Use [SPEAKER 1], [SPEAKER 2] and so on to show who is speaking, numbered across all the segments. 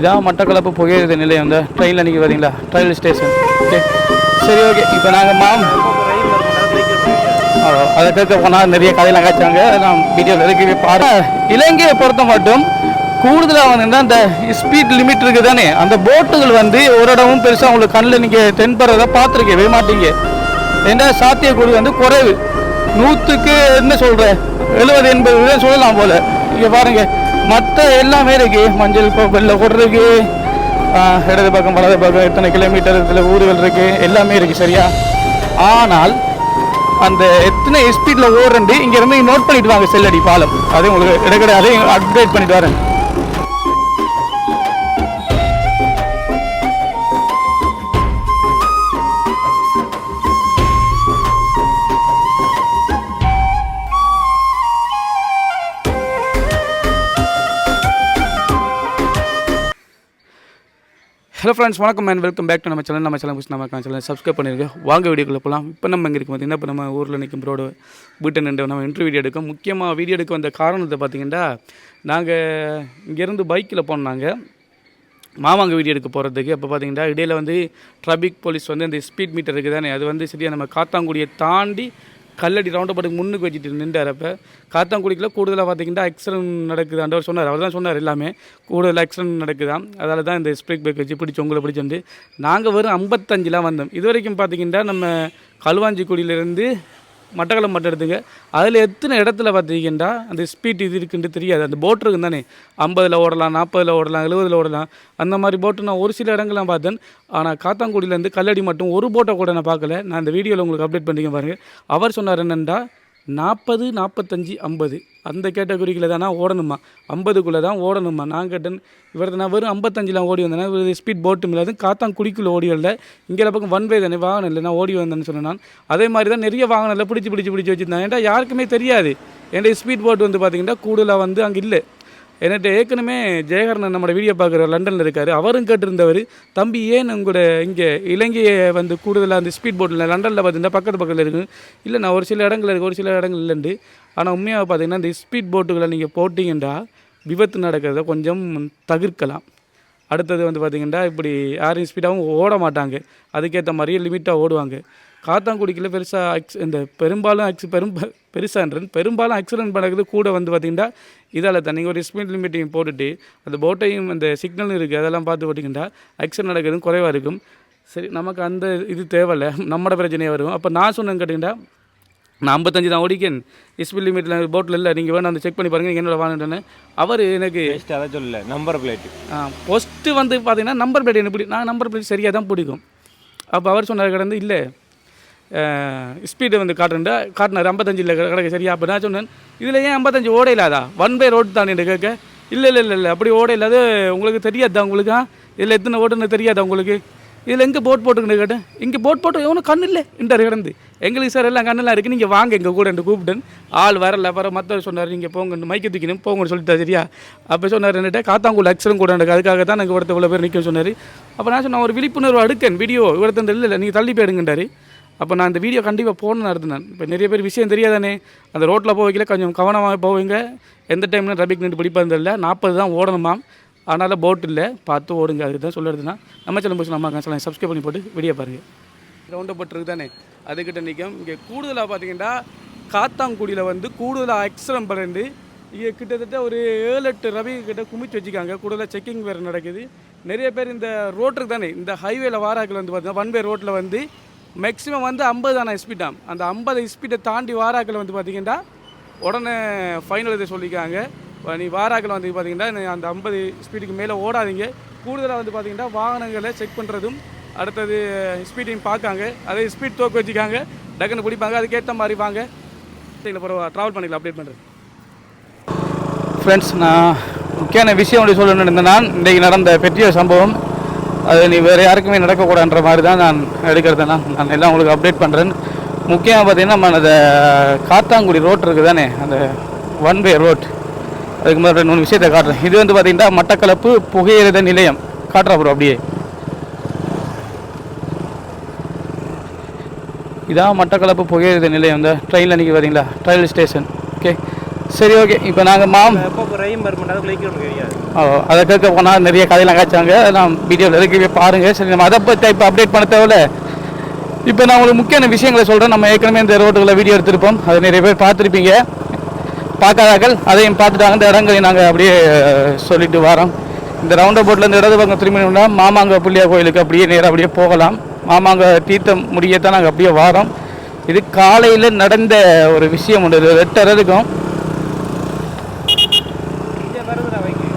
[SPEAKER 1] இதான் மட்டக்களப்பு புகையிறது நிலையம் இந்த ட்ரெயினில் நீங்கள் வரீங்களா ட்ரெயின் ஸ்டேஷன் ஓகே சரி ஓகே இப்போ நாங்கள் மாம் அதை கேட்க போனால் நிறைய கதையெல்லாம் காய்ச்சாங்க நான் வீடியோவில் இருக்கவே பாரு இலங்கையை பொறுத்த மட்டும் கூடுதலாக வந்து அந்த ஸ்பீட் லிமிட் இருக்குது தானே அந்த போட்டுகள் வந்து ஒரு இடமும் பெருசாக உங்களுக்கு கண்ணில் நீங்கள் தென்படுறதை பார்த்துருக்கவே மாட்டீங்க. ஏன்னா சாத்தியக்கூறு வந்து குறைவு. நூற்றுக்கு என்ன சொல்கிற எழுபது எண்பது சொல்லலாம் போல். இங்கே பாருங்க. மற்ற எல்லாமே இருக்கு மஞ்சள் கோப்பல்ல இருக்கு. இடது பக்கம் வலது பக்கம் எத்தனை கிலோமீட்டர் இதில் ஊர்கள் இருக்கு. எல்லாமே இருக்கு சரியா? ஆனால் அந்த எத்தனை ஸ்பீடில் ஓடுறண்டு இங்கே இருந்து நோட் பண்ணிட்டு வாங்க செல்லடி பாலம். அதே உங்களுக்கு இடக்கடை அதையும் அப்டேட் பண்ணிட்டு வரேன். ஹலோ ஃப்ரெண்ட்ஸ் வணக்கம் மேன் வெல்கம் பேக் டு நம்ம சேனல் நம்ம சேனல் புதுசு நம்ம சேனல் சப்ஸ்கிரைப் பண்ணியிருக்கேன் வாங்க வீடியோக்குள்ள போகலாம் இப்போ நம்ம இங்கே இருக்கும் பார்த்தீங்கன்னா இப்போ நம்ம ஊரில் நிற்கும் ப்ரோடு வீட்டை நின்று நம்ம இன்டர்வியூ வீடியோ எடுக்கும். முக்கியமாக வீடியோ எடுக்க வந்த காரணத்தை பார்த்தீங்கன்னா நாங்கள் இங்கேருந்து பைக்கில் போனாங்க மாமாங்க வீடியோ எடுக்க போகிறதுக்கு அப்போ பார்த்தீங்கன்னா இடையில வந்து டிராபிக் போலீஸ் வந்து இந்த ஸ்பீட் மீட்டர் இருக்குது தானே அது வந்து சரியாக நம்ம காத்தாங்குடியை தாண்டி கல்லடி ரவுண்ட் பட்டுக்கு முன்னுக்கு வச்சுட்டு நின்றார் அப்போ காத்தாங்குடிக்குள்ள கூடுதலாக பார்த்தீங்கன்னா ஆக்சிடென்ட் நடக்குது. ஆண்டவர் சொன்னார். அவர் தான் சொன்னார் எல்லாமே. கூடுதல் ஆக்சிடென்ட் நடக்குதான் அதால் தான் இந்த ஸ்ப்ரேக் பிரேக் வச்சு பிடிச்சி உங்களை பிடிச்சி வந்து நாங்கள் வெறும் ஐம்பத்தஞ்சிலாம் வந்தோம். இது வரைக்கும் பார்த்தீங்கன்னா நம்ம களுவாஞ்சிக்குடியிலேருந்து மட்டக்களம் மட்டும் எடுத்துங்க. அதில் எத்தனை இடத்துல பார்த்தீங்கன்னா அந்த ஸ்பீட் இது இருக்குன்னு தெரியாது. அந்த போட் இருக்கும் தானே? ஐம்பதில் ஓடலாம் நாற்பதில் ஓடலாம் எழுபதில் ஓடலாம். அந்த மாதிரி போட்டு நான் ஒரு சில இடங்கள்லாம் பார்த்தேன். ஆனால் காத்தாங்குடியிலேருந்து கல்லடி மட்டும் ஒரு போட்டை கூட நான் பார்க்கல. நான் இந்த வீடியோவில் உங்களுக்கு அப்டேட் பண்ணிக்க பாருங்கள் அவர் சொன்னார் என்னென்னா நாற்பது நாற்பத்தஞ்சு ஐம்பது. அந்த கேட்டகரிக்குள்ள தானே ஓடணுமா? ஐம்பதுக்குள்ளே தான் ஓடணுமா? நான் கேட்டேன் இவரது நான் வெறும் ஐம்பத்தஞ்சிலாம் ஓடி வந்தேன்னா இவர் ஸ்பீட் போட்டும் இல்லாத காத்தான் குடிக்குள்ள ஓடி வரல. இங்கே பக்கம் ஒன் வே தானே வாகனம் இல்லை நான் ஓடி வந்தேன்னு சொன்னேன் நான். அதே மாதிரி தான் நிறைய வாகனம் இல்லை பிடிச்சி பிடிச்சி பிடிச்சி வச்சுருந்தாங்க. ஏன்டா யாருக்குமே தெரியாது. என்னுடைய ஸ்பீட் போட் வந்து பார்த்தீங்கன்னா கூடுதலாக வந்து அங்கே இல்லை. என்கிட்ட ஏற்கனவே ஜெயகரன் நம்மளோட வீடியோ பார்க்குற லண்டனில் இருக்கார். அவரும் கேட்டிருந்தவர் தம்பி ஏன் உங்களோட இங்கே இலங்கையை வந்து கூடுதலாக அந்த ஸ்பீட் போட்டில் லண்டனில் பார்த்தீங்கன்னா பக்கத்து பக்கத்தில் இருக்குது இல்லை நான் ஒரு சில இடங்கள் இருக்குது ஒரு சில இடங்கள் இல்லைண்டு. ஆனால் உண்மையாக பார்த்தீங்கன்னா இந்த ஸ்பீட் போட்டுகளை நீங்கள் போட்டிங்கன்னா விபத்து நடக்கிறத கொஞ்சம் தவிர்க்கலாம். அடுத்தது வந்து பார்த்திங்கன்னா இப்படி யாரையும் ஸ்பீடாகவும் ஓட மாட்டாங்க. அதுக்கேற்ற மாதிரியே லிமிட்டாக ஓடுவாங்க. காத்தாங்குடிக்கில் பெருசாக ஆக்ஸ் இந்த பெரும்பாலும் ஆக்சி பெரும் பெருசான்றன் பெரும்பாலும் ஆக்சிடென்ட் நடக்குது கூட வந்து பார்த்திங்கன்னா இதால் தான். நீங்கள் ஒரு ஸ்பீட் லிமிட்டையும் போட்டுட்டு அந்த போட்டையும் அந்த சிக்னல் இருக்குது அதெல்லாம் பார்த்து போட்டிங்கன்னா ஆக்சிடென்ட் நடக்கிறதும் குறைவாக இருக்கும். சரி நமக்கு அந்த இது தேவையில்ல நம்மளோட பிரச்சனையாக வரும். அப்போ நான் சொன்னேன்னு கேட்டிங்கன்னா நான் ஐம்பத்தஞ்சு தான் ஓடிக்கேன். ஸ்பீட் லிமிட்டில் போட்டில் இல்லை நீங்கள் வேணும் அந்த செக் பண்ணி பாருங்கள் என்னோட வாங்கிட்டேன்னு அவர் எனக்கு
[SPEAKER 2] அதை சொல்லல நம்பர் பிளேட்
[SPEAKER 1] ஃபஸ்ட்டு வந்து பார்த்தீங்கன்னா நம்பர் பிளேட் எனக்கு பிடி நான் நம்பர் பிளேட் சரியாக தான் பிடிக்கும். அப்போ அவர் சொன்னார் கிடந்து இல்லை ஸ்பீடு வந்து காட்டுறா காட்டினார் ஐம்பத்தஞ்சில் கிடக்கு சரியா அப்போ நான் சொன்னேன் இதில் ஏன் ஐம்பத்தஞ்சு ஓட இல்லாதா? ஒன் பை ரோடு தான் என்று கேட்க இல்லை இல்லை இல்லை இல்லை அப்படி ஓட இல்லாத உங்களுக்கு தெரியாதா உங்களுக்கு? இதில் எத்தனை ஓடுன்னு தெரியாதா உங்களுக்கு? இதில் எங்கே போட் போட்டுக்கின்னு கேட்டேன். இங்கே போட் போட்டு எவனும் கண்ணு இல்லை இன்டர் கிடந்து. எங்களுக்கு சார் எல்லாம் கண்ணெல்லாம் இருக்குது நீங்கள் வாங்க எங்கள் கூட என்று கூப்பிட்டேன். ஆள் வரல வர மற்றவர் சொன்னார் நீங்கள் போங்க மைக்க தூக்கினும் போங்கன்னு சொல்லிட்டா சரியா? அப்போ சொன்னார் என்னட்ட காத்தாங்குள்ள அக்ஷரம் கூட எனக்கு அதுக்காக தான் நாங்கள் இவ்வளோ இவ்வளோ பேர் நிற்க சொன்னார். அப்போ நான் சொன்னேன் ஒரு விழிப்புணர்வு அடுக்கன் வீடியோ இவ்வளோ இல்லை இல்லை நீங்கள் தள்ளி போயிடுங்கன்றாரு. அப்போ நான் இந்த வீடியோ கண்டிப்பாக போகணும்னு இருந்தேன். இப்போ நிறைய பேர் விஷயம் தெரியாதானே? அந்த ரோட்டில் போக கொஞ்சம் கவனமாக போவீங்க. எந்த டைமில் ட்ராபிக் நின்று பிடிப்பது இல்லை. நாற்பது தான் ஓடணுமா அதனால் போட் இல்லை. பார்த்து ஓடுங்க. அதுக்கு தான் சொல்லுறதுனா நம்ம சேனல் போச்சு நம்ம சேனல் சப்ஸ்கிரைப் பண்ணி போட்டு வீடியோ பாருங்கள் ரவுண்டப்பட்டிருக்கு தானே? அதுக்கிட்ட நிற்கும் இங்கே கூடுதலாக பார்த்தீங்கன்னா காத்தாங்குடியில் வந்து கூடுதலாக எக்ஸரம் பிறந்து இங்கே கிட்டத்தட்ட ஒரு ஏழு எட்டு ரவி கிட்ட குமிச்சு வச்சுக்காங்க. கூடுதலாக செக்கிங் வேறு நடக்குது. நிறைய பேர் இந்த ரோட்டுக்கு தானே? இந்த ஹைவேல வாராக்கில் வந்து பார்த்தீங்கன்னா ஒன் வே ரோட்டில் வந்து மேக்ஸிமம் வந்து ஐம்பது தானே ஸ்பீடாம் அந்த ஐம்பது ஸ்பீடை தாண்டி வாராக்கில் வந்து பார்த்தீங்கன்னா உடனே ஃபைனல் இதை சொல்லிக்காங்க நீ வாராக்கில் வந்து பார்த்தீங்கன்னா நீ அந்த ஐம்பது ஸ்பீடுக்கு மேலே ஓடாதீங்க. கூடுதலாக வந்து பார்த்தீங்கன்னா வாகனங்களை செக் பண்ணுறதும் அடுத்தது ஸ்பீடையும் பார்க்காங்க. அதே ஸ்பீட் தோக்கு வச்சுக்காங்க டக்குன்னு பிடிப்பாங்க. அதுக்கேற்ற மாதிரி வாங்க. சரிங்களா பரவாயில்ல ட்ராவல் பண்ணிக்கலாம் அப்டேட் பண்ணுறேன் ஃப்ரெண்ட்ஸ் நான் முக்கியமான விஷயம் ஒன்று சொல்லணும்னு இருந்தேன். நான் இன்றைக்கு நடந்த பெரிய சம்பவம். அது நீ வேறு யாருக்குமே நடக்கக்கூடாதுன்ற மாதிரி தான் நான் எடுக்கிறது நான் நான் எல்லாம் உங்களுக்கு அப்டேட் பண்ணுறேன் முக்கியமாக பார்த்தீங்கன்னா நம்ம அந்த காத்தாங்குடி ரோட் இருக்குது தானே? அந்த ஒன் வே ரோட் அதுக்கு மாதிரி ரெண்டு மூணு விஷயத்தை காட்டுறேன். இது வந்து பார்த்திங்கன்னா மட்டக்களப்பு புகையிரத நிலையம். காட்டுறா ப்ரோ அப்படியே. இதான் மட்டக்களப்பு புகையிரத நிலையம். இந்த ட்ரெயினில் நிற்க வரீங்களா ரயில் ஸ்டேஷன் ஓகே சரி ஓகே இப்போ நாங்கள் மாம்
[SPEAKER 2] ஒன்று
[SPEAKER 1] ஓ அதை கேட்க போனால் நிறைய கதையெல்லாம் காய்ச்சாங்க அதெல்லாம் வீடியோவில் இருக்கு பாருங்கள் சரி நம்ம அதை பற்றி இப்போ அப்டேட் பண்ண தேவையில்ல. இப்போ நான் உங்களுக்கு முக்கியமான விஷயங்களை சொல்கிறேன் நம்ம ஏற்கனவே இந்த ரோட்டுகளை வீடியோ எடுத்திருப்போம். அதை நிறைய பேர் பார்த்துருப்பீங்க. பார்க்காதாக்கள் அதையும் பார்த்துட்டாங்க. இந்த இடங்களையும் நாங்கள் அப்படியே சொல்லிட்டு வரோம். இந்த ரவுண்ட் போட்டில் இந்த இடது பக்கம் திரும்பினோம்னா மாமாங்க பிள்ளையார் கோயிலுக்கு அப்படியே நேராக அப்படியே போகலாம். மாமாங்க தீர்த்தம் முடியத்தான் நாங்கள் அப்படியே வாரோம். இது காலையில் நடந்த ஒரு விஷயம் இது எட்டரை இருக்கும்
[SPEAKER 2] இங்கே வருதுடா வைக்கு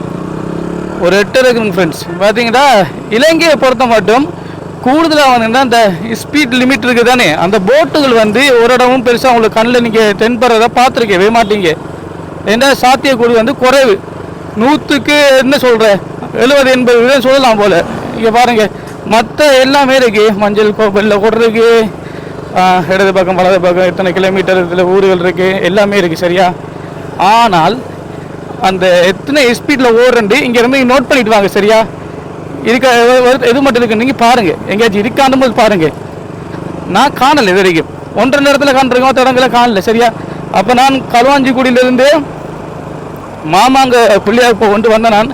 [SPEAKER 1] ஒரு எட்டு இருக்குங்க ஃப்ரெண்ட்ஸ் பார்த்தீங்கன்னா இலங்கையை பொறுத்த மட்டும் கூடுதலாக வந்து அந்த ஸ்பீட் லிமிட் இருக்குது தானே? அந்த போட்டுகள் வந்து ஒரு இடமும் பெருசாக உங்களுக்கு கண்ணில் நீங்கள் தென்படுறதை பார்த்துருக்கவே மாட்டீங்க. ஏன்னா சாத்தியக்கூறு வந்து குறைவு. நூற்றுக்கு என்ன சொல்கிற எழுபது எண்பது விதம் சொல்லலாம் போல். இங்கே பாருங்கள் மற்ற எல்லாமே இருக்குது மஞ்சள் கோப்பலில் கூட இடது பக்கம் வலது பக்கம் எத்தனை கிலோமீட்டர் இதில் ஊர்கள் இருக்குது எல்லாமே இருக்குது சரியா? ஆனால் அந்த எத்தனை ஸ்பீடில் ஓடுறண்டு இங்கேருந்து நோட் பண்ணிட்டு வாங்க சரியா? இருக்க எது- எது- மட்டும் இருக்கு நீங்கள் பாருங்கள் எங்கேயாச்சும் இருக்காண்டும் போது பாருங்கள் நான் காணலை இது வரைக்கும். ஒன்றரை நேரத்தில் காண்றோம் மற்ற காணல சரியா? அப்போ நான் களுவாஞ்சிக்குடியிலிருந்து மாமாங்க பிள்ளையார் இப்போ கொண்டு வந்த நான்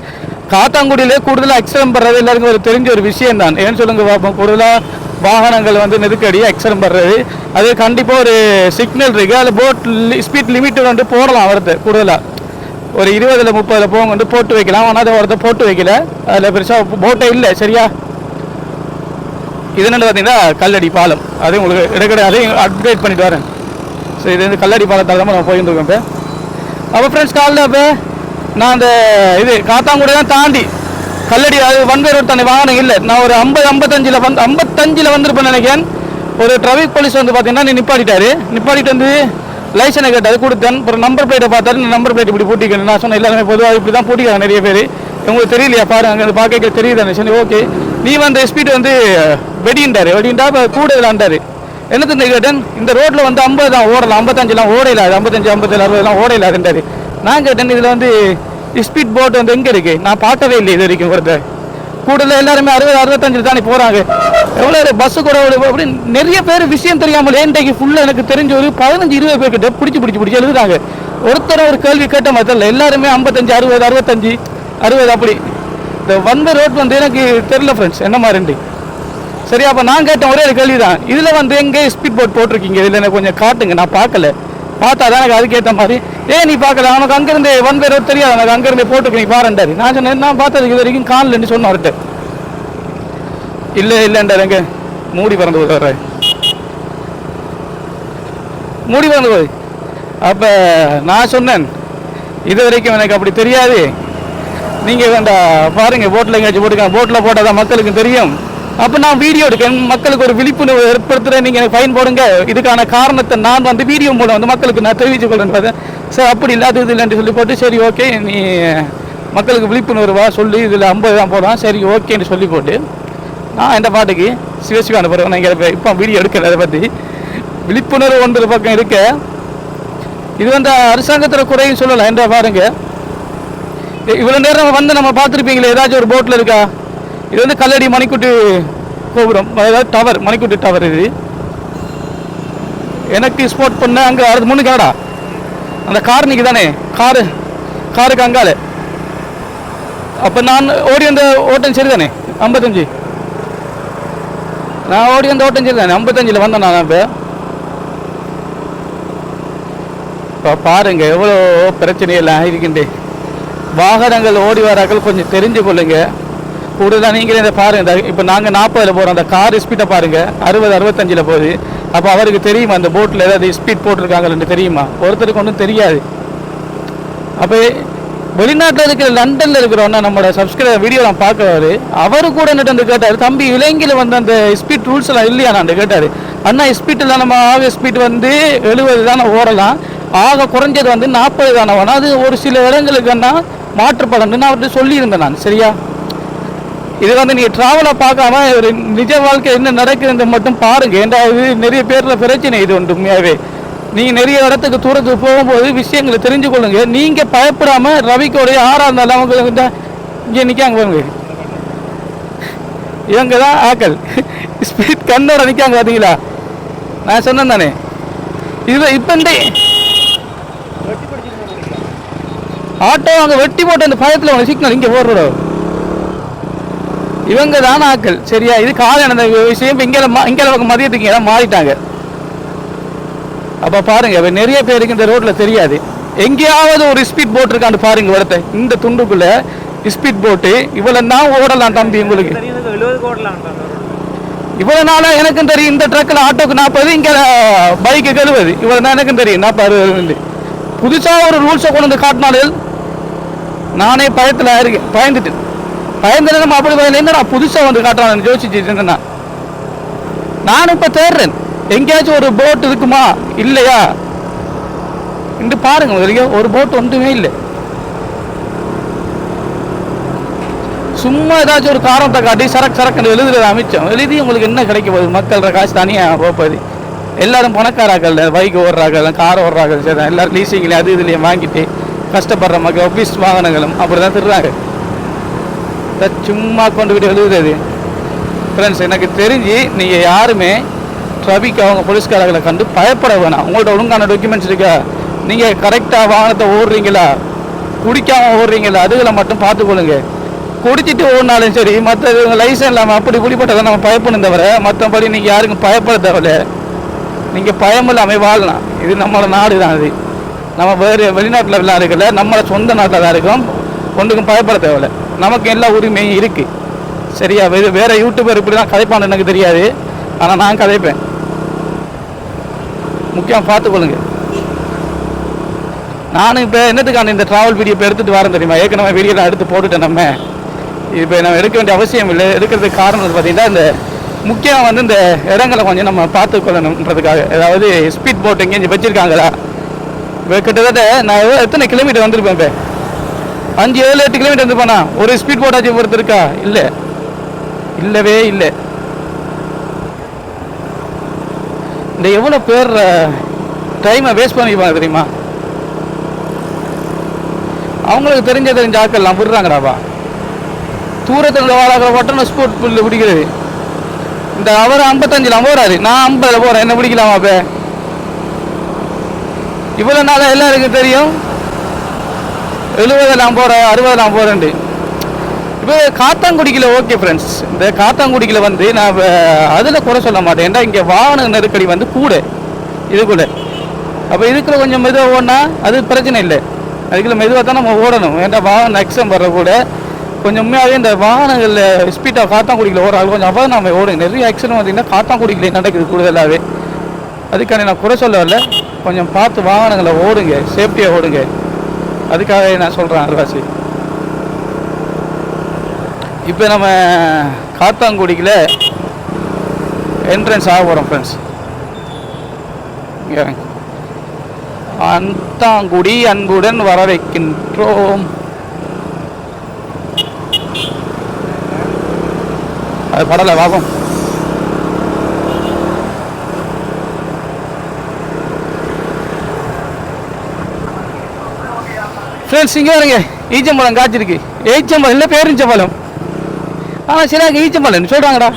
[SPEAKER 1] காத்தாங்குடியிலே கூடுதலாக ஆக்சிடென்ட் படுறது எல்லாருக்கும் ஒரு தெரிஞ்ச ஒரு விஷயம் தான் ஏன்னு சொல்லுங்க பார்ப்போம் கூடுதலாக வாகனங்கள் வந்து நெருக்கடி ஆக்சிடென்ட் படுறது அது கண்டிப்பாக ஒரு சிக்னல் இருக்குது அதில் போட் ஸ்பீட் லிமிட் வந்து போடலாம் வருது கூடுதலாக ஒரு இருபதுல முப்பதுல போங்க வந்து போட்டு வைக்கலாம். ஆனால் அதை ஒருத்தர் போட்டு வைக்கல. அதில் பெருசாக போட்டே இல்லை. சரியா? இது என்னென்னு பார்த்தீங்கன்னா கல்லடி பாலம். அது உங்களுக்கு இடக்கடை அதையும் அப்டேட் பண்ணிட்டு வரேன். ஸோ இது வந்து கல்லடி பாலத்தால் தான் நம்ம போயிட்டு இருக்கோம் இப்போ. அப்போ ஃப்ரெண்ட்ஸ் காலைல இப்போ நான் அந்த இது காத்தாங்குடி தான் தாண்டி கல்லடி அது வந்த ரோட் தானே வாகனம் இல்லை. நான் ஒரு ஐம்பது ஐம்பத்தஞ்சில் வந்து ஐம்பத்தஞ்சில் வந்திருப்பேன் நினைக்கிறேன். ஒரு டிராஃபிக் போலீஸ் வந்து பார்த்தீங்கன்னா நீ நிப்பாட்டிட்டாரு. நிப்பாட்டிட்டு வந்து லைசனை கேட்டது கொடுத்தேன். அப்புறம் நம்பர் பிளேட்டை பார்த்தாரு இந்த நம்பர் பிளேட் இப்படி பூட்டிக்கணும். நான் சொன்னேன் எல்லாருமே பொதுவாக இப்படி தான் பூட்டிக்கிறாங்க நிறைய பேர். உங்களுக்கு தெரியலையா? பாருங்க அங்கே பார்க்க தெரியுதானே? சரி ஓகே நீ வந்து ஸ்பீட் வந்து வெடிண்டாரு வெடிண்டா இப்போ கூட விளாண்டாரு என்னத்து கேட்டேன்? இந்த ரோட்டில் வந்து ஐம்பது தான் ஓடலாம் ஐம்பத்தஞ்சுலாம் ஓடையில அது ஐம்பத்தஞ்சு ஐம்பத்தேழு அறுபதுலாம் ஓடையில அதுண்டாரு நான் கேட்டேன் இதில் வந்து ஸ்பீட் போட் வந்து எங்கே இருக்கு? நான் பார்த்ததே இல்லை இது வரைக்கும் ஒருத்தர் கூடுதல் எல்லாருமே அறுபது அறுபத்தஞ்சு தானே போகிறாங்க எவ்வளோ பஸ்ஸு கூட அப்படின்னு நிறைய பேர் விஷயம் தெரியாமல் ஏன்டைக்கு ஃபுல்லாக எனக்கு தெரிஞ்ச ஒரு பதினஞ்சு இருபது பேர்கிட்ட பிடிச்சி பிடிச்சி பிடிச்சி எழுதுறாங்க. ஒருத்தர் ஒரு கேள்வி கேட்ட மாதிரி தெரியல. எல்லாருமே ஐம்பத்தஞ்சு அறுபது அறுபத்தஞ்சு அறுபது அப்படி. இந்த வந்த ரோட் வந்து எனக்கு தெரியல ஃப்ரெண்ட்ஸ் என்ன மாதிரி சரி அப்போ நான் கேட்ட ஒரே கேள்வி தான் இதில் வந்து எங்கே ஸ்பீட் போட் போட்டிருக்கீங்க? இதில் எனக்கு கொஞ்சம் காட்டுங்க. நான் பார்க்கல. பார்த்தா தான் எனக்கு அதுக்கேற்ற மாதிரி. ஏன் நீ பார்க்கல அவனுக்கு அங்கேருந்து ஒன் பேர் தெரியாது எனக்கு அங்கேருந்து போட்டுக்கு நீ பாருண்டாரு நான் சொன்னேன் நான் பார்த்ததுக்கு இது வரைக்கும் காணலன்னு சொன்ன அவர்கிட்ட இல்லை இல்லைண்டாரு எங்க? மூடி பறந்து போய் வர்ற மூடி பறந்து போய். அப்போ நான் சொன்னேன் இது வரைக்கும் எனக்கு அப்படி தெரியாது. நீங்கள் வேண்டாம் பாருங்க போட்டில் எங்கேயாச்சும் போட்டுக்கங்க போட்டில் போட்டால் தான் மக்களுக்கு தெரியும். அப்போ நான் வீடியோ எடுக்கேன். மக்களுக்கு ஒரு விழிப்புணர்வு ஏற்படுத்துகிறேன் நீங்கள் எனக்கு ஃபைன் போடுங்க. இதுக்கான காரணத்தை நான் வந்து வீடியோ மூலம் வந்து மக்களுக்கு நான் தெரிவித்துக் கொள்றேன் சார் அப்படி இல்லை அது இது இல்லைன்னு சொல்லி போட்டு சரி ஓகே நீ மக்களுக்கு விழிப்புணர்வா சொல்லி இதில் ஐம்பது தான் போடலாம் சரி ஓகேன்னு சொல்லி போட்டு நான் இந்த பாட்டுக்கு சிவசிவா அனுப்புகிறேன் நான் இங்கே இப்போ வீடியோ எடுக்கல அதை பற்றி விழிப்புணர்வு ஒன்று பக்கம் இருக்க. இது வந்து அரசாங்கத்தில் குறையும் சொல்லலாம் என்ற பாருங்க. இவ்வளோ நேரம் வந்து நம்ம பார்த்துருப்பீங்களே ஏதாச்சும் ஒரு போட்டில் இருக்கா? இது வந்து கல்லடி மணிக்குட்டு கோபுரம். அதாவது டவர் மணிக்குட்டு டவர் இது. எனக்கு ஸ்போர்ட் பண்ண அங்கே அறுபது மூணு காடா. அந்த கார் நிற்கி தானே? காரு காருக்கு அங்கால அப்போ நான் ஓடி வந்த ஓட்டம் சரி தானே? ஐம்பத்தஞ்சு. நான் ஓடி வந்த ஓட்டம் சரி தானே? ஐம்பத்தஞ்சில் வந்தேன் நான் இப்போ இப்போ பாருங்க எவ்வளோ பிரச்சனையெல்லாம் இருக்கின்றே வாகனங்கள் ஓடி வராக்கள் கொஞ்சம் தெரிஞ்சு கொள்ளுங்கள் கூடுதலாக நீங்களே இதை பாருங்க. இப்போ நாங்கள் நாற்பதில் போகிறோம் அந்த கார் ஸ்பீட்டை பாருங்க. அறுபது அறுபத்தஞ்சில் போகுது. அப்போ அவருக்கு தெரியுமா? அந்த போட்டில் ஏதாவது ஸ்பீட் போட்டிருக்காங்கன்னு தெரியுமா? ஒருத்தருக்கு ஒன்றும் தெரியாது. அப்போ வெளிநாட்டில் இருக்கிற லண்டனில் இருக்கிறவன நம்மளோட சப்ஸ்கிரைபர் வீடியோ நான் பார்க்குறாரு. அவர் கூட என்னட்டு வந்து கேட்டார் தம்பி இலங்கையில் வந்து அந்த ஸ்பீட் ரூல்ஸ் எல்லாம் இல்லையா? நான் கேட்டார். அண்ணா ஸ்பீட்டில் நம்ம ஆக ஸ்பீட் வந்து எழுபது தானே ஓடலாம். ஆக குறைஞ்சது வந்து நாற்பது தானே வேணும் அது ஒரு சில இடங்களுக்குன்னா மாற்றுப்படம்னு நான் அவர்கிட்ட சொல்லியிருந்தேன் நான். சரியா? இது வந்து நீங்கள் ட்ராவலை பார்க்காம ஒரு நிஜ வாழ்க்கை என்ன நடக்குதுன்னு மட்டும் பாருங்க. ஏன்டா இது நிறைய பேர்ல பிரச்சனை இது ஒன்று நீங்கள் நிறைய இடத்துக்கு தூரத்துக்கு போகும்போது விஷயங்களை தெரிஞ்சு கொள்ளுங்க. நீங்கள் பயப்படாம ரவிக்கோடைய ஆறா இருந்தாலும் அவங்க இங்கே நிற்காங்க பாருங்க. இவங்க தான் ஆக்கள். ஸ்பீட் கண்ணோட நிற்காங்க பார்த்தீங்களா நான் சொன்னேன் தானே. இது இப்போ இந்த ஆட்டோ அங்கே வெட்டி போட்டு அந்த பயத்தில் அவங்க சிக்னல் இங்கே போடுறோம். இவங்க தான் ஆக்கள். சரியா? இது காலை நடந்த விஷயம். இங்கே இங்கே பக்கம் மதியத்துக்கு எல்லாம் மாறிட்டாங்க. அப்போ பாருங்க இப்போ நிறைய பேருக்கு இந்த ரோட்டில் தெரியாது. எங்கேயாவது ஒரு ஸ்பீட் போட் இருக்கான்னு பாருங்க வரத்த இந்த துண்டுக்குள்ள ஸ்பீட் போட்டு இவ்வளவு தான் ஓடலாம் தம்பி உங்களுக்கு.
[SPEAKER 2] இவ்வளோ நாளாக
[SPEAKER 1] இவ்வளவு நாளா எனக்கும் தெரியும் இந்த ட்ரக்கில் ஆட்டோக்கு நாற்பது இங்கே பைக்கு எழுபது. இவ்வளவு தான் எனக்கும் தெரியும் நாற்பது அறுபது புதுசா ஒரு ரூல்ஸை கொண்டு வந்து காட்டினாலும் நானே பயத்தில் இருக்கேன் பயந்துட்டு பயந்துட்டு அப்படி என்னடா புதுசா வந்து காட்டுறான் யோசிச்சுட்டு இருந்தேன் நான். நானும் இப்போ தேடுறேன். எங்கேயாச்சும் ஒரு போட் இருக்குமா? இல்லையா? இன்று பாருங்க வரைக்கும் ஒரு போட் ஒன்றுமே இல்லை. சும்மா ஏதாச்சும் ஒரு காரணத்தை காட்டி சரக்கு சரக்கு எழுதுறது அமைச்சோம் எழுதி உங்களுக்கு என்ன கிடைக்க போகுது? மக்களோட காசு தனியாக போகுது. எல்லாரும் பணக்காராக்கள் பைக் ஓடுறாங்க கார் ஓடுறாங்க சரி எல்லாரும் லீசிங்லேயும் அது இதுலேயும் வாங்கிட்டு கஷ்டப்படுற மக்கள் ஆஃபீஸ் வாகனங்களும் அப்படி தான் திருறாங்க இதை சும்மா கொண்டு போய் எழுதுறது ஃப்ரெண்ட்ஸ் எனக்கு தெரிஞ்சு நீங்கள் யாருமே ட்ராஃபிக் அவங்க போலீஸ்காரர்களை கண்டு பயப்பட வேணாம். உங்கள்ட்ட ஒழுங்கான டாக்குமெண்ட்ஸ் இருக்கா? நீங்கள் கரெக்டாக வாகனத்தை ஓடுறீங்களா? குடிக்காமல் ஓடுறீங்களா? அதுகளை மட்டும் பார்த்துக்கொள்ளுங்க. குடிச்சிட்டு ஓடினாலும் சரி மற்ற லைசன்ஸ் இல்லாமல் அப்படி குடிப்பட்டதை நம்ம பயப்படும் தவிர மற்றபடி நீங்கள் யாருக்கும் பயப்பட தேவையில்ல. நீங்கள் பயம் இல்லாமல் வாழலாம். இது நம்மளோட நாடு தான் இது நம்ம வேறு வெளிநாட்டில் எல்லாம் இருக்கல நம்மளோட சொந்த நாட்டில் தான் இருக்கும். ஒன்றுக்கும் பயப்பட தேவையில்ல. நமக்கு எல்லா உரிமையும் இருக்குது சரியா? வேறு வேறு யூடியூபர் இப்படி தான் கதைப்பான்னு எனக்கு தெரியாது. ஆனால் நான் கதைப்பேன். முக்கியம் பார்த்துக்கொள்ளுங்க நானும் இப்போ என்னத்துக்கான இந்த ட்ராவல் வீடியோ இப்போ எடுத்துகிட்டு வரேன் தெரியுமா? ஏற்கனவே வீடியோலாம் எடுத்து போட்டுட்டேன் நம்ம. இப்போ நம்ம எடுக்க வேண்டிய அவசியம் இல்லை. எடுக்கிறதுக்கு காரணம் பார்த்தீங்கன்னா இந்த முக்கியம் வந்து இந்த இடங்களை கொஞ்சம் நம்ம பார்த்துக்கொள்ளணுன்றதுக்காக அதாவது ஸ்பீட் போட் எங்கேயும் வச்சுருக்காங்களா? இப்போ கிட்டத்தட்ட நான் எத்தனை கிலோமீட்டர் வந்திருப்பேன் இப்போ? அஞ்சு ஏழு எட்டு கிலோமீட்டர் வந்துருப்பானா ஒரு ஸ்பீட் போட்டாச்சு பொறுத்து இருக்கா? இல்லை. இல்லவே இல்லை. இந்த எவ்வளோ பேர் டைமை வேஸ்ட் பண்ணிப்பாங்க தெரியுமா? அவங்களுக்கு தெரிஞ்ச தெரிஞ்ச ஆட்கள்லாம் விடுறாங்கடாப்பா. தூரத்தில் வாழாக்கிற மட்டும் ஸ்போர்ட் புல்லு பிடிக்கிறது இந்த அவர் ஐம்பத்தஞ்சில் போறாரு நான் ஐம்பதில் போகிறேன் என்ன பிடிக்கலாமா அப்போ? இவ்வளோ நாளாக எல்லாருக்கும் தெரியும். எழுபதெல்லாம் போகிறேன் அறுபதெல்லாம் போகிறேன்ட்டு இப்போ காத்தாங்குடிக்கில் ஓகே ஃப்ரெண்ட்ஸ் இந்த காத்தாங்குடிக்கில் வந்து நான் அதில் குறை சொல்ல மாட்டேன். ஏன்டா இங்கே வாகன நெருக்கடி வந்து கூட இது கூட. அப்போ இதுக்குள்ள கொஞ்சம் மெதுவாக ஓடினா அது பிரச்சனை இல்லை. அதுக்குள்ள மெதுவாக தான் நம்ம ஓடணும். ஏன்டா வாகனம் எக்ஸாம் வர்ற கூட கொஞ்சம் உண்மையாகவே இந்த வாகனங்களில் ஸ்பீடாக காத்தாங்குடிக்கில் ஓடுறாங்க கொஞ்சம் அப்போ நம்ம ஓடுங்க நிறைய ஆக்சிடென்ட் பார்த்தீங்கன்னா காத்தாங்குடிக்கிலே நடக்குது கூடுதலாகவே அதுக்கான நான் குறை சொல்ல வரல கொஞ்சம் பார்த்து வாகனங்களை ஓடுங்க. சேஃப்டியாக ஓடுங்க. அதுக்காக நான் சொல்கிறேன் அருவாசி இப்போ நம்ம காத்தாங்குடிக்கில் என்ட்ரன்ஸ் ஆக போகிறோம் ஃப்ரெண்ட்ஸ் அந்தாங்குடி அன்புடன் வர வைக்கின்றோம் அது படலை வாகும் ஃப்ரெண்ட்ஸ் இங்கே வருங்க ஈச்சம்பழம் காய்ச்சிருக்கு. ஈச்சம்பழம் இல்லை பேரிச்சம்பழம் ஆனால் சில ஈச்சம்பழம் சொல்கிறாங்கடா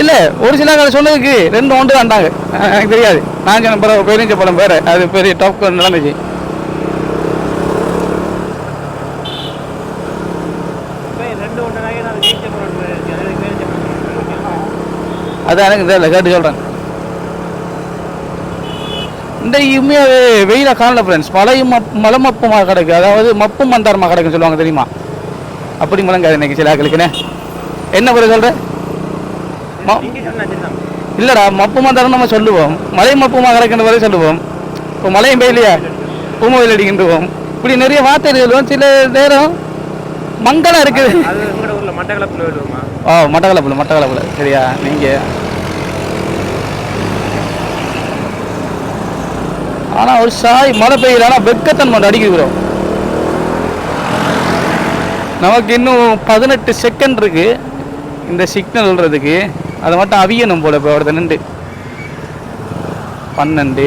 [SPEAKER 1] இல்லை ஒரு சில சொன்னதுக்கு ரெண்டு ஒன்று தாண்டாங்க எனக்கு தெரியாது. நான் சொன்ன பேர் பேரிச்சம்பழம் வேறு. அது பெரிய டாப் நடந்துச்சு.
[SPEAKER 2] ரெண்டு
[SPEAKER 1] அதான் எனக்கு தெரியல கேட்டு சொல்கிறேன் இந்த உண்மையாகவே வெயில காணல ஃப்ரெண்ட்ஸ் மழையும் மப் மலை மப்பமாக கிடக்கு. அதாவது மப்பும் மந்தாரமாக கிடக்குன்னு சொல்லுவாங்க தெரியுமா? அப்படி முழங்காது இன்னைக்கு சில ஆக்களுக்குன்னு என்ன பிறகு
[SPEAKER 2] சொன்னா
[SPEAKER 1] இல்லைடா மப்பு மந்தாரம் நம்ம சொல்லுவோம். மலை மப்புமாக கிடக்குன்ற வரை சொல்லுவோம். இப்போ மழையும் பெய்யலையா? பூம வெயில் அடிக்கின்றோம். இப்படி நிறைய வார்த்தை சொல்லுவோம். சில நேரம் மங்களம் இருக்குது
[SPEAKER 2] ஊரில் மட்டக்களப்பில்
[SPEAKER 1] ஓ மட்டக்களப்புல மட்டக்களப்புல. சரியா? நீங்கள் ஆனால் ஒரு சாய் மழை பெய்யல ஆனால் வெக்கத்தன் மட்டும் அடிக்கிறோம் நமக்கு இன்னும் பதினெட்டு செகண்ட் இருக்கு. இந்த சிக்னல் விடுறதுக்கு அதை மட்டும் அவியணும் போல இப்போ ஒருத்தர் நின்று. பன்னெண்டு.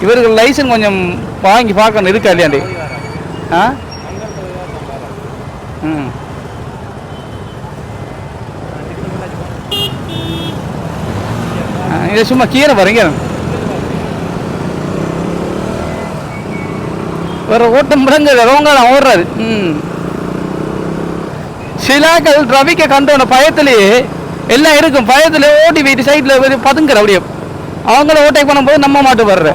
[SPEAKER 1] இவருக்கு லைசன் கொஞ்சம் வாங்கி பார்க்கணும் இருக்கா இல்லையாண்டி? ஆ? ம். ஆ, இதை சும்மா கீரை பாருங்க. வேற ஓட்டம் முடங்க ரோங்கால ஓடுறாரு. ம். சிலாக்கள் ரவிக்க கண்டோன பயத்திலேயே எல்லாம் இருக்கும். பயத்துல ஓடி போயிட்டு சைடில் பதுங்குற அப்படியே. அவங்கள ஓட்டை பண்ணும்போது நம்ம மாட்டு வர்ற.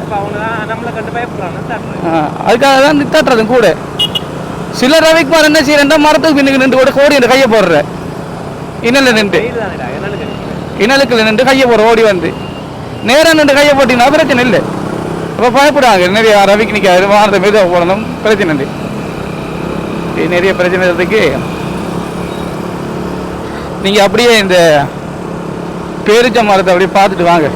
[SPEAKER 1] அதுக்காக தான் நித்தாட்டுறது கூட. சில ரவிக்குமார் என்ன செய்யறா? மரத்துக்கு பின்னுக்கு நின்று கூட கோடி இந்த கையை போடுற. இன்னல நின்று. இனலுக்குள்ள நின்று கையை போடுற ஓடி வந்து. நேரம் நின்று கையை போட்டீங்கன்னா பிரச்சனை இல்லை. அப்போ பயப்படுவாங்க நிறைய ரவிக்கு நிற்காது வாரத்தை மீது போனதும் பிரச்சனை இல்லை இது நிறைய பிரச்சனை இருக்கு நீங்கள் அப்படியே இந்த பேரிச்ச மரத்தை அப்படியே பார்த்துட்டு வாங்க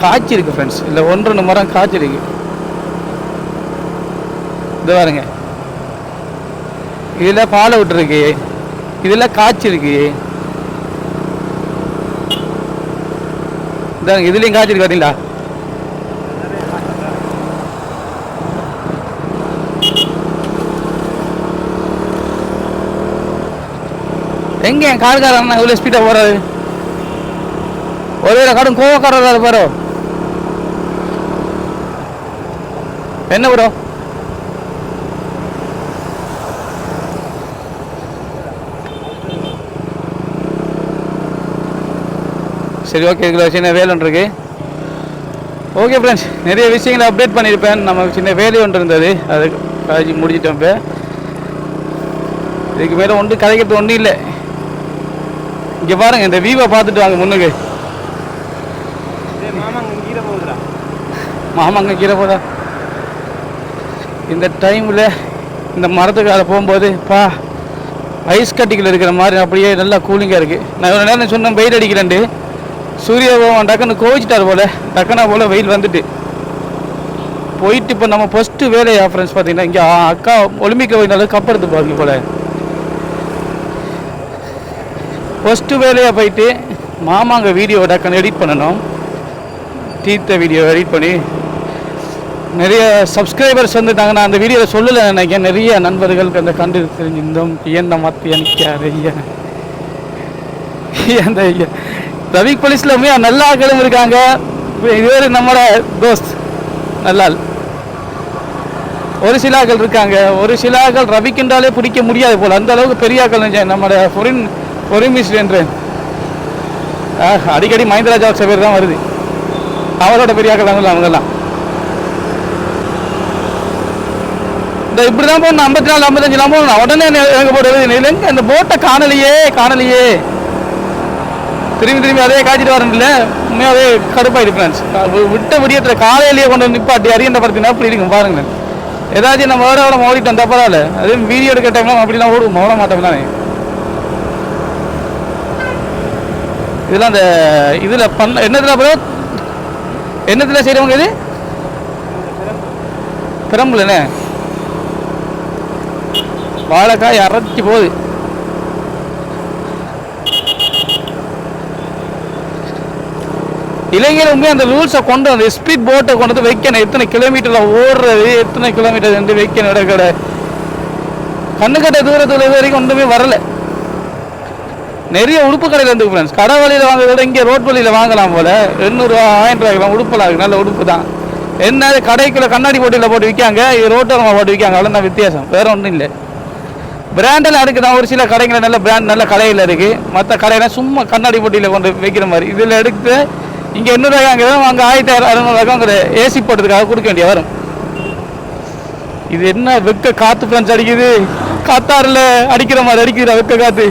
[SPEAKER 1] காய்ச்சி இருக்கு ஃப்ரெண்ட்ஸ் இல்லை ஒன்று ரெண்டு மரம் காய்ச்சி இருக்கு இது பாருங்க இதில் பாலை விட்டுருக்கு இதில் காய்ச்சி இருக்கு இதாங்க இதுலேயும் பார்த்தீங்களா எங்க என் கார்கார அண்ணா இவ்வளோ ஸ்பீடாக போகிறாரு ஒருவேளை கடும் கோவக்காரராக பாரோ என்ன ப்ரோ சரி ஓகே இதில் சின்ன வேலை ஒன்று இருக்கு. ஓகே ஃப்ரெண்ட்ஸ் நிறைய விஷயங்களை அப்டேட் பண்ணியிருப்பேன். நமக்கு சின்ன வேலை ஒன்று இருந்தது. அது காலேஜ் முடிச்சிட்டோம் இப்போ. இதுக்கு மேலே ஒன்றும் கதைக்கிறது ஒன்றும் இல்லை. இங்கே பாருங்க இந்த வியூவை பார்த்துட்டு வாங்க முன்னுக்கு. மாமாங்க கீரை போதா இந்த டைமில் இந்த மரத்துக்கால போகும்போது பா ஐஸ் கட்டிக்கில் இருக்கிற மாதிரி அப்படியே நல்லா கூலிங்காக இருக்குது நான் இவ்வளோ நேரம் சொன்னேன் வெயில் அடிக்கிறேன்ட்டு சூரிய பகவான் டக்குன்னு கோவிச்சிட்டார் போல டக்குனா போல் வெயில் வந்துட்டு. போயிட்டு இப்போ நம்ம ஃபஸ்ட்டு வேலையா ஃப்ரெண்ட்ஸ் பார்த்தீங்கன்னா இங்கே அக்கா ஒலிம்பிக் போயினாலும் கப் எடுத்து பாருங்க போல. ஃபஸ்ட்டு வேலையாக போயிட்டு மாமாங்க வீடியோ டக்குன்னு எடிட் பண்ணணும். தீர்த்த வீடியோ எடிட் பண்ணி நிறைய சப்ஸ்கிரைபர்ஸ் வந்துட்டாங்க நான் அந்த வீடியோவில் சொல்லலை நினைக்கிறேன். நிறைய நண்பர்களுக்கு அந்த கண்டு தெரிஞ்சிருந்தோம். என்ன மாற்றி அனுப்பிக்காரு ஐயா அந்த ஐயா? ரவிக் போலீஸில் உண்மையாக நல்ல ஆட்களும் இருக்காங்க இதுவரை நம்மளோட தோஸ்த் நல்லாள் ஒரு சில இருக்காங்க. ஒரு சில ஆட்கள் ரவிக்கின்றாலே பிடிக்க முடியாது போல. அந்த அளவுக்கு பெரிய ஆட்கள் நினைச்சேன் நம்மளோட பொரின் பொறிமிஸ் என்று. அடிக்கடி மஹிந்தராஜா பேர் தான் வருது. அவரோட பெரிய ஆட்கள் தாங்க அவங்கெல்லாம் இந்த இப்படி தான் போகணும். ஐம்பத்தி நாலு ஐம்பத்தஞ்சுலாம் போகணும். உடனே எங்க போடுறது இந்த போட்டை காணலையே காணலையே. திரும்பி திரும்பி அதே காய்ச்சிட்டு வரேன்ல. உண்மையாகவே கடுப்பாக ஃப்ரெண்ட்ஸ் விட்ட விடியத்தில் காலையிலேயே கொண்டு வந்து நிப்பாட்டி அரியண்ட படத்தினா அப்படி இருக்கும் பாருங்க ஏதாச்சும் நம்ம வேற வேலை ஓடிட்டோம் தப்பரால அதே வீடியோ எடுக்கிற டைம்லாம் அப்படிலாம் ஓடுவோம் ஓட மாட்டோம் தானே. இதெல்லாம் அந்த இதில் பண்ண என்னத்தில் அப்புறம் என்னத்தில் செய்கிறவங்க இது? பெரம்புலண்ணே. வாழைக்காய் அரைச்சி போகுது. இளைஞருமே அந்த ரூல்ஸை கொண்டு வந்து ஸ்பீட் போட்டை கொண்டு வந்து வைக்கணும். எத்தனை கிலோமீட்டரில் ஓடுறது எத்தனை கிலோமீட்டர் வந்து வைக்கணும் இடக்கடை கண்ணுக்கட்ட தூரத்தில் இது வரைக்கும் ஒன்றுமே வரல. நிறைய உடுப்பு கடையில் இருந்து ஃப்ரெண்ட்ஸ் கடை வழியில் வாங்குறத விட இங்கே ரோட் வழியில் வாங்கலாம் போல. எண்ணூறுவா ஆயிரம் ரூபாய்க்கு உடுப்பெல்லாம் இருக்குது நல்ல உடுப்பு தான். என்ன கடைக்குள்ளே கண்ணாடி போட்டியில் போட்டு விற்காங்க இது ரோட்டோரமாக போட்டு விற்காங்க. அவ்வளோதான் வித்தியாசம். வேறு ஒன்றும் இல்லை. பிராண்டெல்லாம் இருக்குது. தான் ஒரு சில கடைங்களில் நல்ல பிராண்ட் நல்ல கடையில் இருக்குது மற்ற கடையெல்லாம் சும்மா கண்ணாடி போட்டியில் கொண்டு வைக்கிற மாதிரி. இதில் எடுத்து இங்கே எண்ணூறுவாய்க்கு அங்கே அங்கே ஆயிரத்தி அறுநூறுவாய்க்கு அங்கே ஏசி போட்டதுக்காக கொடுக்க வேண்டிய வரும். இது என்ன வெக்க காத்து ஃப்ரெண்ட்ஸ் அடிக்குது? காத்தாறுல அடிக்கிற மாதிரி அடிக்குது வெக்க காத்து.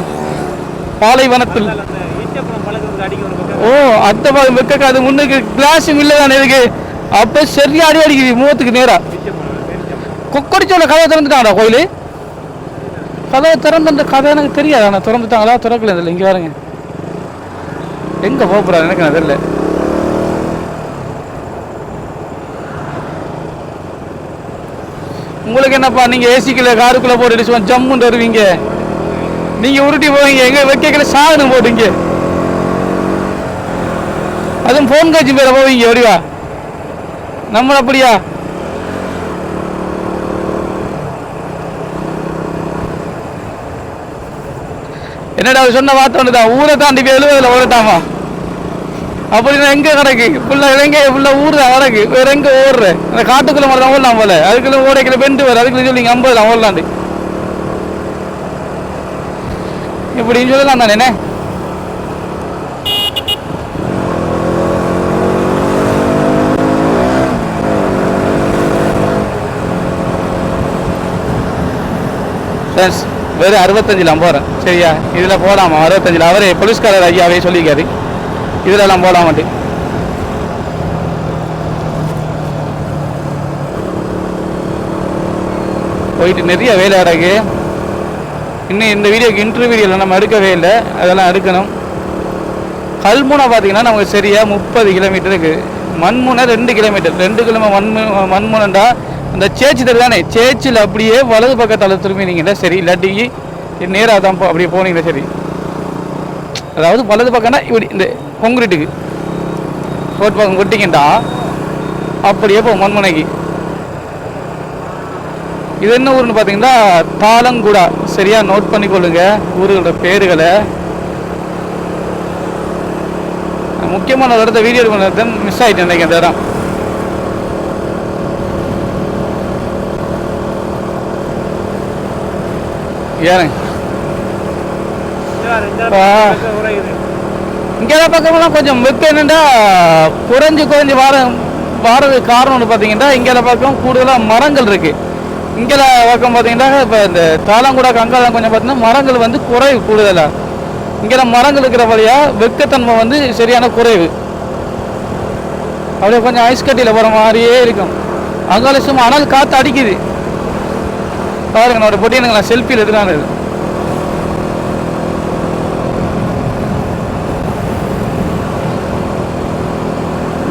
[SPEAKER 1] பாலைவனத்தில். ஓ அந்த மாதிரி வெக்க காத்து முன்னுக்கு கிளாஸும் இல்லை தானே இதுக்கு. அப்போ சரியா அடி அடிக்குது முகத்துக்கு நேரா. கொக்கடிச்சோட கதவை திறந்துட்டாங்கடா கோயில்? கதவை திறந்து அந்த கதை எனக்கு தெரியாது. ஆனால் திறந்துட்டாங்களா? திறக்கல இதில். இங்கே வரேங்க எங்கே போக எனக்கு நான் தெரியல. உங்களுக்கு என்னப்பா நீங்கள் ஏசிக்குள்ள காருக்குள்ளே போட்டு சும்மா ஜம்முன்னு வருவீங்க நீங்கள் உருட்டி போவீங்க எங்கே வைக்கல சாதனம் போட்டுங்க அதுவும் ஃபோன் காட்சி பேர போவீங்க வடிவா நம்ம அப்படியா? என்னடா சொன்ன வார்த்தை ஒன்று தான் ஊரை தாண்டி போய் எழுபதுல ஓடட்டாமா அப்படின்னா எங்கே கிடக்கு? ஃபுல்லாக எங்கே ஃபுல்லாக ஊர் தான் கிடக்கு. வேற எங்கே ஓடுற? அந்த காட்டுக்குள்ளே மட்டும் ஓடலாம் போல. அதுக்குள்ள ஓடைக்குள்ள பெண்டு வர அதுக்குள்ள சொல்லி ஐம்பது தான் ஓடலாண்டு இப்படின்னு சொல்லலாம் தானே ஃப்ரெண்ட்ஸ் வெறும் அறுபத்தஞ்சில் போகிறேன் சரியா? இதில் போகலாமா அறுபத்தஞ்சில். அவரே போலீஸ்காரர் ஐயாவே சொல்லியிருக்காரு. இதிலெல்லாம் போகலாமாட்டு போயிட்டு நிறைய வேலை கிடக்கு. இன்னும் இந்த வீடியோக்கு இன்டர்வியூ நம்ம எடுக்கவே இல்லை. அதெல்லாம் எடுக்கணும். கல்முனை பார்த்தீங்கன்னா நமக்கு சரியாக முப்பது கிலோமீட்டருக்கு மண்முனை ரெண்டு கிலோமீட்டர் ரெண்டு கிலோமீட்டர் மண்மு மண்முனண்டா அந்த சேச்சு தானே சேச்சில் அப்படியே வலது பக்கத்தில் திரும்பினீங்கன்னா சரி இல்லாட்டி நேராக தான் அப்படியே போனீங்கன்னா சரி. அதாவது வலது பக்கம்னா இப்படி இந்த கொங்குரீட்டுக்கு ரோட் பக்கம் கொட்டிக்கிண்டா அப்படியே போ மண்முனைக்கு. இது என்ன ஊருன்னு பார்த்தீங்கன்னா தாளங்குடா சரியா நோட் பண்ணிக்கொள்ளுங்க ஊர்களோட பேர்களை. முக்கியமான ஒரு இடத்த வீடியோ பண்ணது மிஸ் ஆகிட்டேன் நினைக்கிறேன் அந்த இடம். ஏறேன்
[SPEAKER 2] சார் இந்த
[SPEAKER 1] ஆ.
[SPEAKER 2] பக்கம் உரையுது
[SPEAKER 1] இங்கே பக்கமெல்லாம் கொஞ்சம் வெக்க என்னண்டா குறைஞ்சு குறைஞ்சு வார வாரது காரணம்னு பார்த்தீங்கன்னா இங்கே பக்கம் கூடுதலாக மரங்கள் இருக்கு. இங்கே பக்கம் பார்த்தீங்கன்னா இப்போ இந்த தாளங்குடா கங்காளம் கொஞ்சம் பார்த்தீங்கன்னா மரங்கள் வந்து குறைவு கூடுதலாக இங்கே மரங்கள் இருக்கிற வழியாக வெக்கத்தன்மை வந்து சரியான குறைவு. அப்படியே கொஞ்சம் ஐஸ் கட்டியில் போகிற மாதிரியே இருக்கும். அங்கால சும்மா அனல் காற்று அடிக்குது. பாருங்க நான் ஒரு பொட்டியனுங்களா செல்ஃபியில் எடுக்கிறாங்க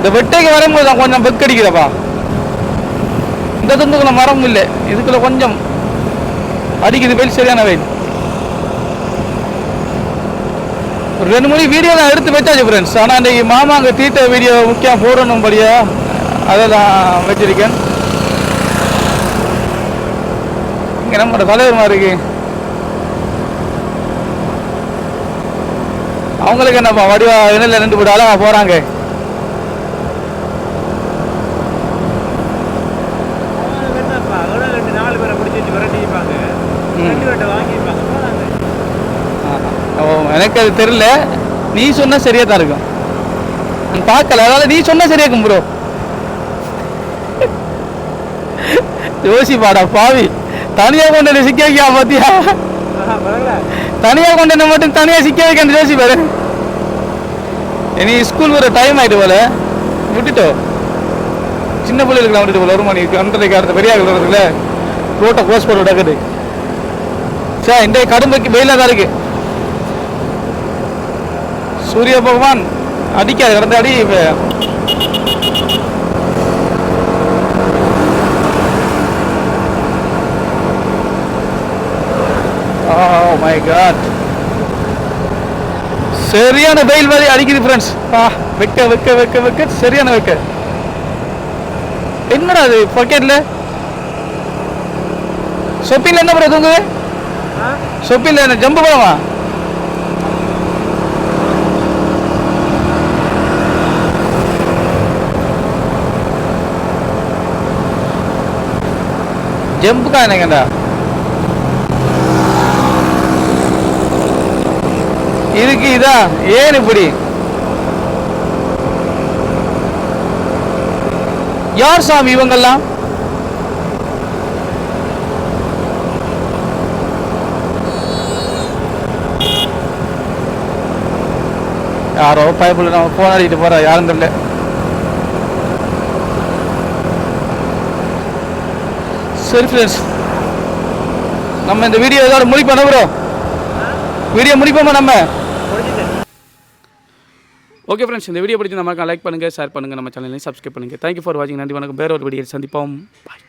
[SPEAKER 1] இந்த வெட்டைக்கு வரும்போது தான் கொஞ்சம் வெக்கடிக்குதப்பா இந்த துண்டுக்குள்ள மரம் இல்லை. இதுக்குள்ள கொஞ்சம் அடிக்குது வெயில் சரியான வெயில். ஒரு ரெண்டு மணி வீடியோ தான் எடுத்து வச்சாச்சு ஃப்ரெண்ட்ஸ் ஆனால் இன்றைக்கி மாமா அங்கே தீட்ட வீடியோ முக்கியம் போடணும்படியா தான் வச்சிருக்கேன். இங்கே நம்மளோட தலைவர் இருக்கு? அவங்களுக்கு என்னப்பா வடிவா இணையில் ரெண்டு போட்டு அழகா போகிறாங்க
[SPEAKER 2] அவங்களுக்கு என்னப்பா அதோட ரெண்டு நாலு பேரை பிடிச்சி வச்சு விரட்டிப்பாங்க
[SPEAKER 1] ம்.
[SPEAKER 2] ரெண்டு பேர்ட்ட வாங்கிப்பாங்க போனாங்க
[SPEAKER 1] ஓ, எனக்கு அது தெரியல. நீ சொன்னா சரியா தான் இருக்கும். நான் பார்க்கல. அதாவது நீ சொன்னா சரியா இருக்கும் ப்ரோ யோசிப்பாடா பாவி. தனியா கொண்டு என்ன சிக்க வைக்கா பாத்தியா? தனியா கொண்டு என்ன மட்டும் தனியா சிக்க வைக்க யோசிப்பாரு இனி ஸ்கூல் வர டைம் ஆயிட்டு போல. விட்டுட்டோ. சின்ன பிள்ளைகளுக்கு நான் விட்டுட்டு போல. ஒரு மணி அன்றரைக்கு அடுத்த பெரிய ஆள் வருதுல ரோட்டை க்ளோஸ் போட்டு டக்குது சார் இந்த கடுமைக்கு வெயிலாக தான் இருக்கு. சூரிய பகவான் அடிக்காது கடந்த அடி இப்ப. Oh my god. சரியான வெயில் மாதிரி அடிக்குது ஃப்ரெண்ட்ஸ் ஆ வெக்க வெக்க வெக்க வெக்க. சரியான வெக்க. என்னடா அது பாக்கெட்ல சொப்பில என்ன தூங்குது?
[SPEAKER 2] ஆ?
[SPEAKER 1] சொப்பில என்ன ஜம்பு பழமா? ஜம்புக்கா என்னங்கடா இதுக்கு இதா ஏன் இப்படி யார் சாமி இவங்கெல்லாம் யாரோ பயப்புல நம்ம போன் போறா யாரும் தெரியல சரி ஃப்ரெண்ட்ஸ் நம்ம இந்த வீடியோ இதோட முடிப்போம் ப்ரோ வீடியோ முடிப்போமா நம்ம? ஓகே ஃப்ரெண்ட்ஸ் இந்த வீடியோ பிடிச்சி நம்ம லைக் பண்ணுங்கள் ஷேர் பண்ணுங்கள் நம்ம சேனலையும் சப்ஸ்கிரைப் பண்ணுங்கள் தேங்க்யூ ஃபார் வாட்சிங் நன்றி வணக்கம். வேற ஒரு வீடியோ சந்திப்போம். பாய்